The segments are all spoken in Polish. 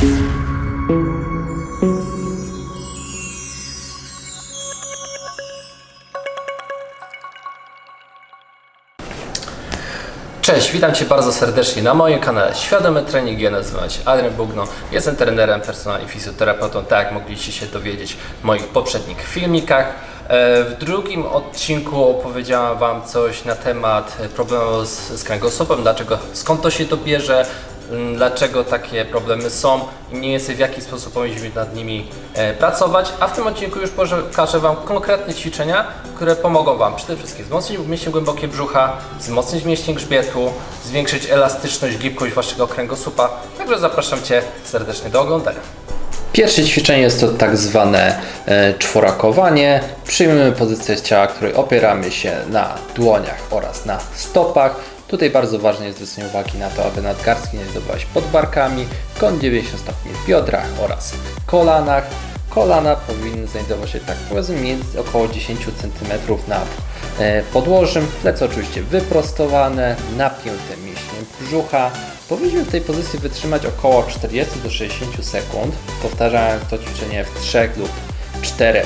Cześć, witam Cię bardzo serdecznie na moim kanale Świadomy Trening. Ja nazywam się Adrian Bugno, jestem trenerem personalnym i fizjoterapeutą, tak jak mogliście się dowiedzieć w moich poprzednich filmikach. E, W drugim odcinku opowiedziałam Wam coś na temat problemu z, kręgosłupem, dlaczego, skąd to się to bierze, dlaczego takie problemy są i mniej więcej w jaki sposób powinniśmy nad nimi e, pracować. A w tym odcinku już pokażę Wam konkretne ćwiczenia, które pomogą Wam przede wszystkim wzmocnić mięśnie głębokie brzucha, wzmocnić mięśnie grzbietu, zwiększyć elastyczność, gibkość Waszego kręgosłupa. Także zapraszam Cię serdecznie do oglądania. Pierwsze ćwiczenie jest to tak zwane e, czworakowanie. Przyjmujemy pozycję ciała, której opieramy się na dłoniach oraz na stopach. Tutaj bardzo ważne jest zwrócenie uwagi na to, aby nadgarstki nie zdobywać pod barkami, kąt 90 stopni w biodrach oraz kolanach. Kolana powinny znajdować się tak powiedzmy między około 10 cm nad e, podłożem. Plecy oczywiście wyprostowane, napięte mięśnie brzucha. Powinniśmy w tej pozycji wytrzymać około 40 do 60 sekund. Powtarzając to ćwiczenie w 3 lub 4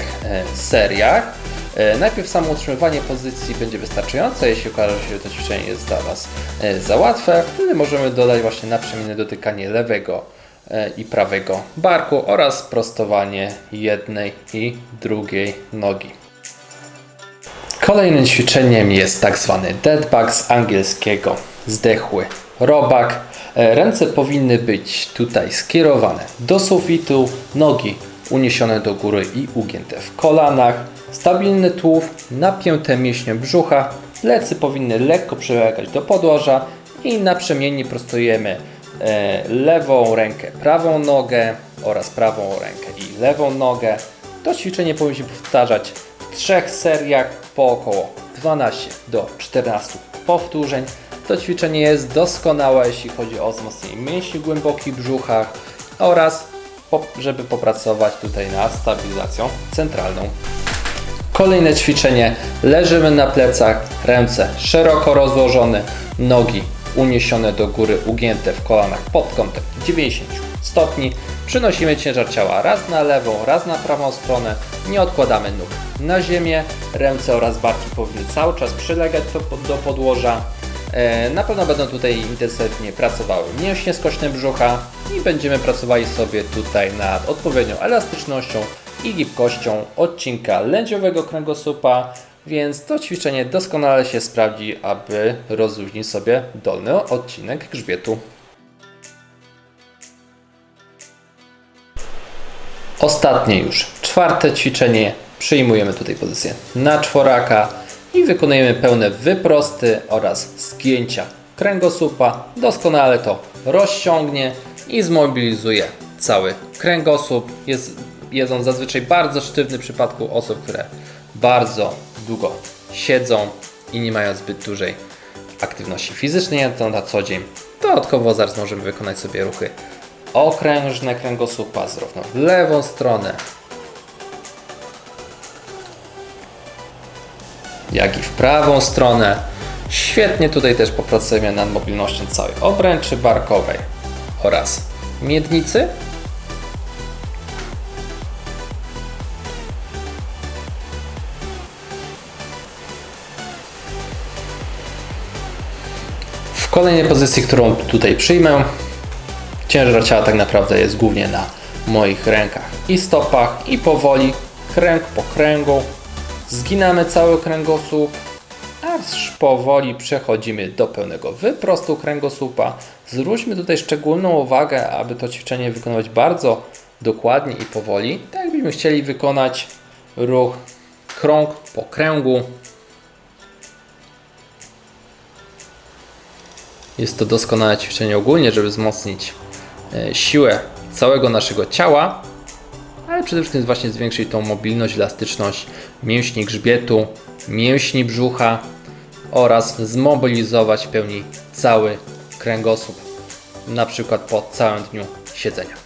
seriach. E, Najpierw samo utrzymywanie pozycji będzie wystarczające. Jeśli okaże się, że to ćwiczenie jest dla Was e, za łatwe, wtedy możemy dodać właśnie naprzemienne dotykanie lewego e, i prawego barku oraz prostowanie jednej i drugiej nogi. Kolejnym ćwiczeniem jest tak zwany dead bug z angielskiego zdechły robak. Ręce powinny być tutaj skierowane do sufitu, nogi uniesione do góry i ugięte w kolanach, stabilny tułów, napięte mięśnie brzucha, plecy powinny lekko przylegać do podłoża i naprzemiennie prostujemy e, lewą rękę, prawą nogę oraz prawą rękę i lewą nogę. To ćwiczenie powinniśmy powtarzać w trzech seriach po około 12 do 14 powtórzeń. To ćwiczenie jest doskonałe, jeśli chodzi o wzmocnienie mięśni głębokich brzuchach oraz żeby popracować tutaj nad stabilizacją centralną. Kolejne ćwiczenie. Leżymy na plecach, ręce szeroko rozłożone, nogi uniesione do góry, ugięte w kolanach pod kątem 90 stopni. Przynosimy ciężar ciała raz na lewą, raz na prawą stronę. Nie odkładamy nóg na ziemię. Ręce oraz barki powinny cały czas przylegać do, podłoża. E, Na pewno będą tutaj intensywnie pracowały mięśnie skośne brzucha i będziemy pracowali sobie tutaj nad odpowiednią elastycznością i gibkością odcinka lędziowego kręgosłupa, więc to ćwiczenie doskonale się sprawdzi, aby rozluźnić sobie dolny odcinek grzbietu. Ostatnie już, czwarte ćwiczenie. Przyjmujemy tutaj pozycję na czworaka i wykonujemy pełne wyprosty oraz zgięcia kręgosłupa. Doskonale to rozciągnie i zmobilizuje cały kręgosłup. Jest, jest on zazwyczaj bardzo sztywny w przypadku osób, które bardzo długo siedzą i nie mają zbyt dużej aktywności fizycznej na, na co dzień. Dodatkowo zaraz możemy wykonać sobie ruchy okrężne kręgosłupa, zarówno w lewą stronę, jak i w prawą stronę. Świetnie tutaj też popracujemy nad mobilnością całej obręczy barkowej oraz miednicy. Kolejnej pozycji, którą tutaj przyjmę, ciężar ciała tak naprawdę jest głównie na moich rękach i stopach i powoli, kręg po kręgu, zginamy cały kręgosłup, aż powoli przechodzimy do pełnego wyprostu kręgosłupa. Zwróćmy tutaj szczególną uwagę, aby to ćwiczenie wykonywać bardzo dokładnie i powoli, tak jakbyśmy chcieli wykonać ruch krąg po kręgu. Jest to doskonałe ćwiczenie ogólnie, żeby wzmocnić e, siłę całego naszego ciała, ale przede wszystkim właśnie zwiększyć tą mobilność, elastyczność mięśni grzbietu, mięśni brzucha oraz zmobilizować w pełni cały kręgosłup, na przykład po całym dniu siedzenia.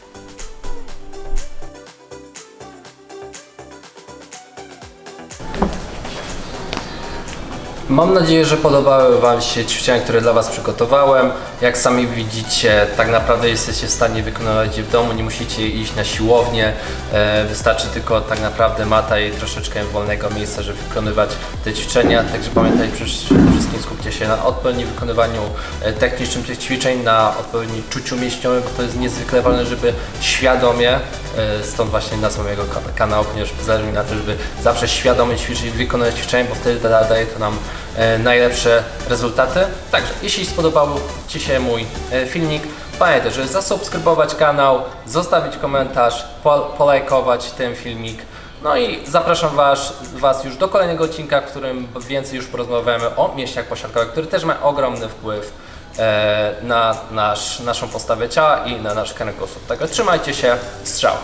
Mam nadzieję, że podobały Wam się ćwiczenia, które dla Was przygotowałem. Jak sami widzicie, tak naprawdę jesteście w stanie wykonywać je w domu, nie musicie iść na siłownię. E, Wystarczy tylko tak naprawdę mata i troszeczkę wolnego miejsca, żeby wykonywać te ćwiczenia. Także pamiętajcie przede wszystkim skupcie się na odpowiednim wykonywaniu e, technicznym tych ćwiczeń, na odpowiednim czuciu mięśniowym, bo to jest niezwykle ważne, żeby świadomie, e, stąd właśnie nazwa mojego ka- kanału, ponieważ zależy mi na tym, żeby zawsze świadomie ćwiczyć i wykonywać ćwiczenia, bo wtedy da, daje to nam najlepsze rezultaty. Także jeśli spodobał Ci się mój e, filmik, pamiętaj, żeby zasubskrybować kanał, zostawić komentarz, po, polajkować ten filmik. No i zapraszam was, was już do kolejnego odcinka, w którym więcej już porozmawiamy o mięśniach posiadkowych, który też ma ogromny wpływ e, na nasz, naszą postawę ciała i na nasz kręgosłup. Także trzymajcie się, strzał!